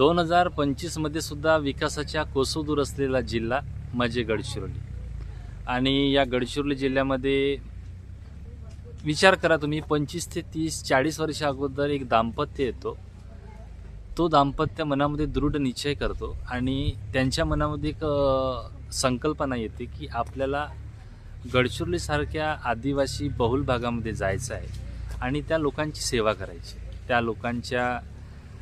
दोन हजार पंचवीसमध्ये सुद्धा विकासाच्या कोसोदूर असलेला जिल्हा म्हणजे गडचिरोली. आणि या गडचिरोली जिल्ह्यामध्ये विचार करा तुम्ही पंचवीस ते तीस चाळीस वर्षा अगोदर एक दाम्पत्य येतो. तो दाम्पत्य मनामध्ये दृढ निश्चय करतो आणि त्यांच्या मनामध्ये एक संकल्पना येते की आपल्याला गडचिरोलीसारख्या आदिवासी बहुल भागामध्ये जायचं आहे आणि त्या लोकांची सेवा करायची त्या लोकांच्या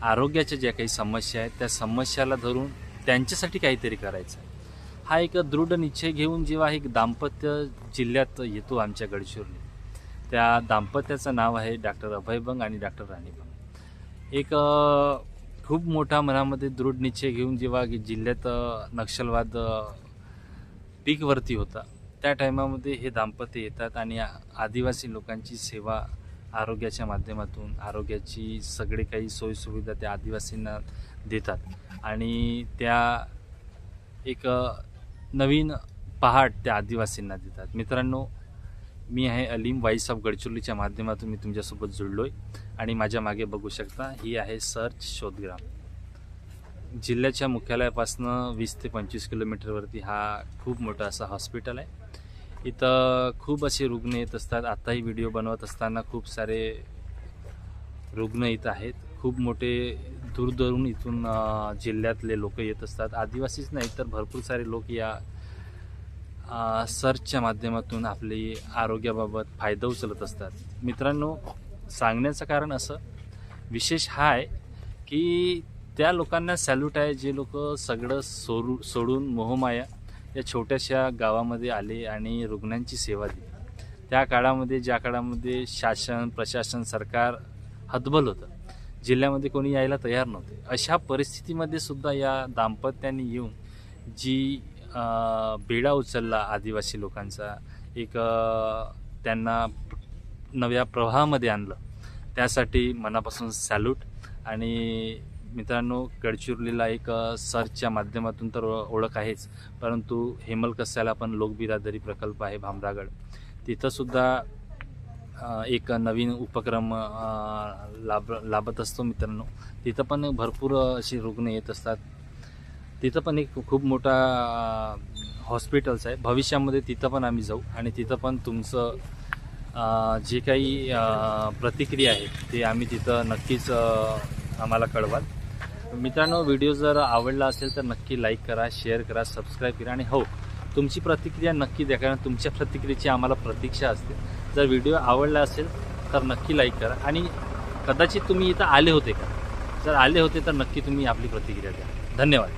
आरोग्याच्या ज्या काही समस्या आहेत त्या समस्याला धरून त्यांच्यासाठी काहीतरी करायचं आहे. हा एक दृढ निश्चय घेऊन जेव्हा एक दाम्पत्य जिल्ह्यात येतो आमच्या गडचिरोली त्या दाम्पत्याचं नाव आहे डॉक्टर अभयभंग आणि डॉक्टर राणीभंग एक खूप मोठा मनामध्ये दृढ निश्चय घेऊन जेव्हा जिल्ह्यात नक्षलवाद पीकवरती होता त्या टायमामध्ये हे दाम्पत्य येतात आणि आदिवासी लोकांची सेवा आरोग्याच्या माध्यमातून आरोग्याची सगळे काही सोयीसुविधा त्या आदिवासींना देतात. आणि त्या एक नवीन पहाट त्या आदिवासींना देतात. मित्रांनो मी आहे अलीम वाईस ऑफ गडचिरोलीच्या माध्यमातून मी तुमच्यासोबत जुळलो आहे आणि माझ्या मागे बघू शकता ही आहे सर्च शोधग्राम. जिल्ह्याच्या मुख्यालयापासनं वीस ते पंचवीस किलोमीटरवरती हा खूप मोठा असा हॉस्पिटल आहे. इथं खूप असे रुग्ण येत असतात. आताही व्हिडिओ बनवत असताना खूप सारे रुग्ण इथं आहेत. खूप मोठे दूरदूरून इथून जिल्ह्यातले लोक येत असतात. आदिवासीच नाही तर भरपूर सारे लोक या सर्चच्या माध्यमातून आपली आरोग्याबाबत फायदा उचलत असतात. मित्रांनो सांगण्याचं कारण असं विशेष हा आहे की त्या लोकांना सॅल्यूट आहे जे लोक सगळं सोडू सोडून मोहमाया या छोट्याशा गावामध्ये आले आणि रुग्णांची सेवा दिली. त्या काळामध्ये ज्या काळामध्ये शासन प्रशासन सरकार हतबल होतं जिल्ह्यामध्ये कोणी यायला तयार नव्हते अशा परिस्थितीमध्ये सुद्धा या दाम्पत्याने येऊन जी बेडा उचलला आदिवासी लोकांचा एक त्यांना नव्या प्रवाहामध्ये आणलं त्यासाठी मनापासून सॅल्यूट आणि मित्रांनो गडचिरोलीला एक सर्चच्या माध्यमातून तर ओळख आहेच. परंतु हेमलकस्याला पण लोकबिरादरी प्रकल्प आहे भामरागड. तिथंसुद्धा एक नवीन उपक्रम लाभ लाभत असतो मित्रांनो. तिथं पण भरपूर अशी रुग्ण येत असतात. तिथं पण एक खूप मोठा हॉस्पिटल्स आहे. भविष्यामध्ये तिथं पण आम्ही जाऊ आणि तिथं पण तुमचं जे काही प्रतिक्रिया आहे ते आम्ही तिथं नक्कीच आम्हाला कळवाल. मित्रांनो व्हिडिओ जर आवडला असेल तर नक्की लाईक करा शेअर करा सबस्क्राईब करा आणि हो तुमची प्रतिक्रिया नक्की द्या कारण तुमच्या प्रतिक्रियेची आम्हाला प्रतीक्षा असते. जर व्हिडिओ आवडला असेल तर नक्की लाईक करा आणि कदाचित तुम्ही इथं आले होते का? जर आले होते तर नक्की तुम्ही आपली प्रतिक्रिया द्या. धन्यवाद.